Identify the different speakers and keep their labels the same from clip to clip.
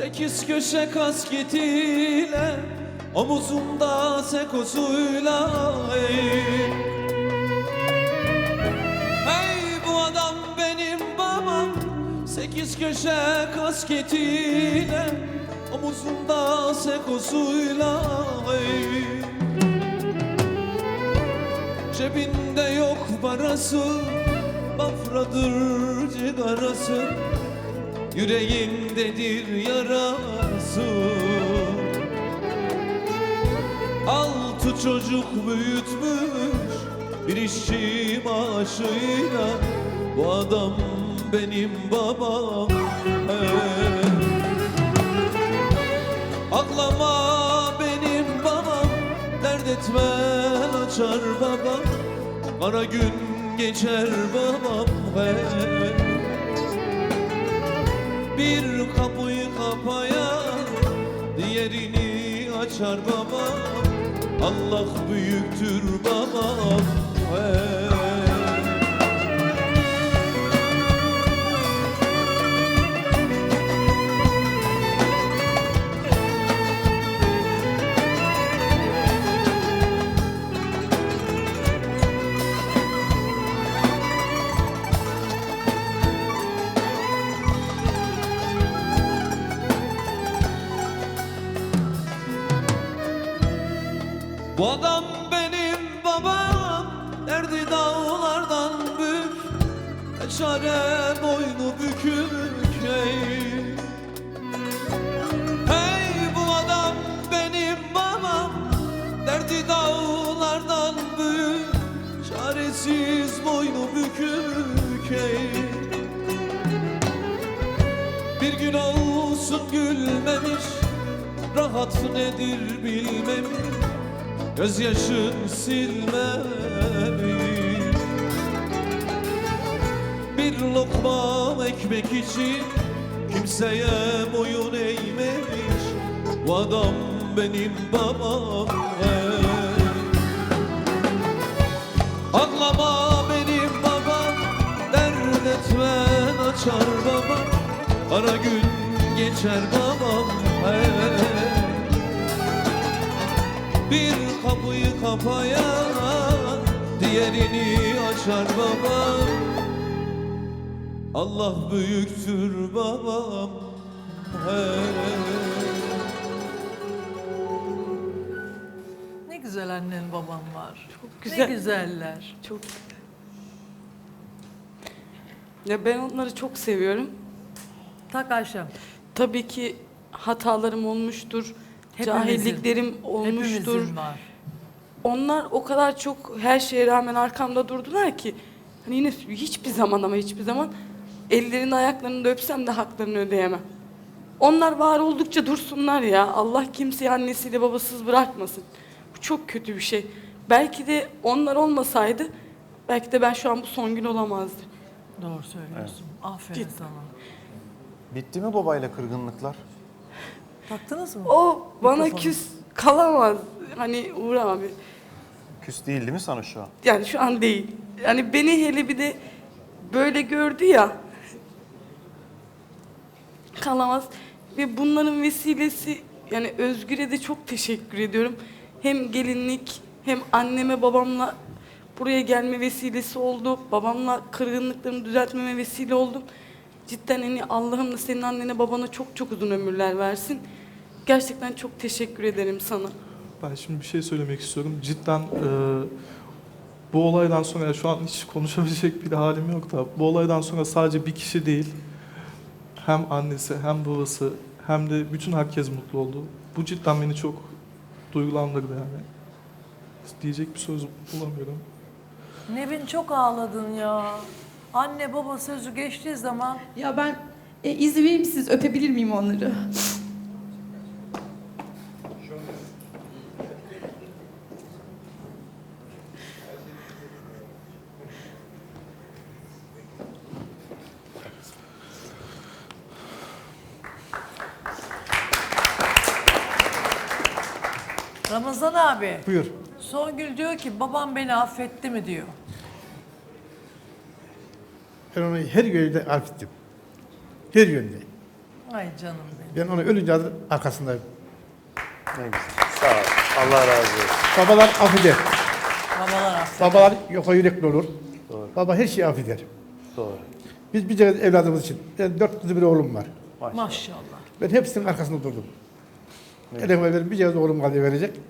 Speaker 1: Sekiz köşe kasketiyle Omuzumda sekosuyla ey. Hey bu adam benim babam Sekiz köşe kasketiyle Omuzumda sekosuyla ey. Cebinde yok parası Bafradır cigarası Yüreğindedir yarası Altı çocuk büyütmüş Bir işçi maaşıyla Bu adam benim babam hey. Ağlama benim babam Dert etmen açar babam Kara gün geçer babam hey. Bir kapıyı kapayan Diğerini açar babam Allah büyüktür babam Bu adam benim babam Derdi dağlardan büyük Çare boynu bükük hey. Hey bu adam benim babam Derdi dağlardan büyük Çaresiz boynu bükük hey. Bir gün olsun gülmemiş Rahat nedir bilmemiş Gözyaşın silmemiş Bir lokma ekmek için Kimseye boyun eğmemiş Bu adam benim babam hey. Ağlama benim babam Dert etmen açar babam Kara gün geçer babam hey. Bir kapıyı kapayan Diğerini açar babam Allah büyüktür babam hey.
Speaker 2: Ne güzel annen baban var. Çok
Speaker 3: güzel.
Speaker 2: Ne güzeller.
Speaker 3: Çok Ya ben onları çok seviyorum.
Speaker 2: Tak Ayşem.
Speaker 3: Tabii ki hatalarım olmuştur. Cahilliklerim olmuştur.
Speaker 2: Hepimizin var.
Speaker 3: Onlar o kadar çok her şeye rağmen arkamda durdular ki hani yine hiçbir zaman ama hiçbir zaman ellerini ayaklarını da öpsem de haklarını ödeyemem. Onlar var oldukça dursunlar ya. Allah kimseyi annesiyle babasız bırakmasın. Bu çok kötü bir şey. Belki de onlar olmasaydı belki de ben şu an bu son gün olamazdım.
Speaker 2: Doğru söylüyorsun. Aferin
Speaker 3: Git.
Speaker 2: sana.
Speaker 4: Bitti mi babayla kırgınlıklar?
Speaker 2: Taktınız mı?
Speaker 3: O bana
Speaker 2: Mikrofonu.
Speaker 3: küs kalamaz. Hani Uğur abi.
Speaker 4: Küs değil değil mi sana şu an?
Speaker 3: Yani şu an değil. Yani beni hele bir de böyle gördü ya. Kalamaz. Ve bunların vesilesi yani Özgür'e de çok teşekkür ediyorum. Hem gelinlik hem anneme babamla buraya gelme vesilesi oldu. Babamla kırgınlıklarımı düzeltmeme vesile oldum. Cidden hani Allah'ım da senin annene babana çok çok uzun ömürler versin. Gerçekten çok teşekkür ederim sana.
Speaker 5: Ben şimdi bir şey söylemek istiyorum. Cidden e, bu olaydan sonra ya şu an hiç konuşabilecek bir halim yok da bu olaydan sonra sadece bir kişi değil hem annesi hem babası hem de bütün herkes mutlu oldu. Bu cidden beni çok duygulandırdı yani. Diyecek bir söz bulamıyorum.
Speaker 2: Nevin çok ağladın ya. Anne baba sözü geçtiği zaman
Speaker 6: Ya ben e, izin verir misiniz? Öpebilir miyim onları?
Speaker 2: Ramazan abi.
Speaker 7: Buyur.
Speaker 2: Songül diyor ki babam beni affetti mi diyor.
Speaker 7: Ben onu her yönde affettim. Her yönde.
Speaker 2: Ay canım benim.
Speaker 7: Ben onu ölünce arkasındayım.
Speaker 4: Ne güzel. Sağ ol. Allah razı olsun.
Speaker 7: Babalar affeder.
Speaker 2: Babalar affeder.
Speaker 7: Babalar yoka yürekli olur.
Speaker 4: Doğru.
Speaker 7: Baba her şeyi affeder.
Speaker 4: Doğru.
Speaker 7: Biz bir evladımız için. Ben dört kızı bir oğlum var.
Speaker 4: Maşallah.
Speaker 2: Maşallah.
Speaker 7: Ben hepsinin arkasında durdum. Elime benim bir kere oğlum kaldı verecek.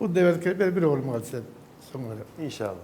Speaker 7: Bu benim bir oğlum kaldı sen.
Speaker 4: İnşallah.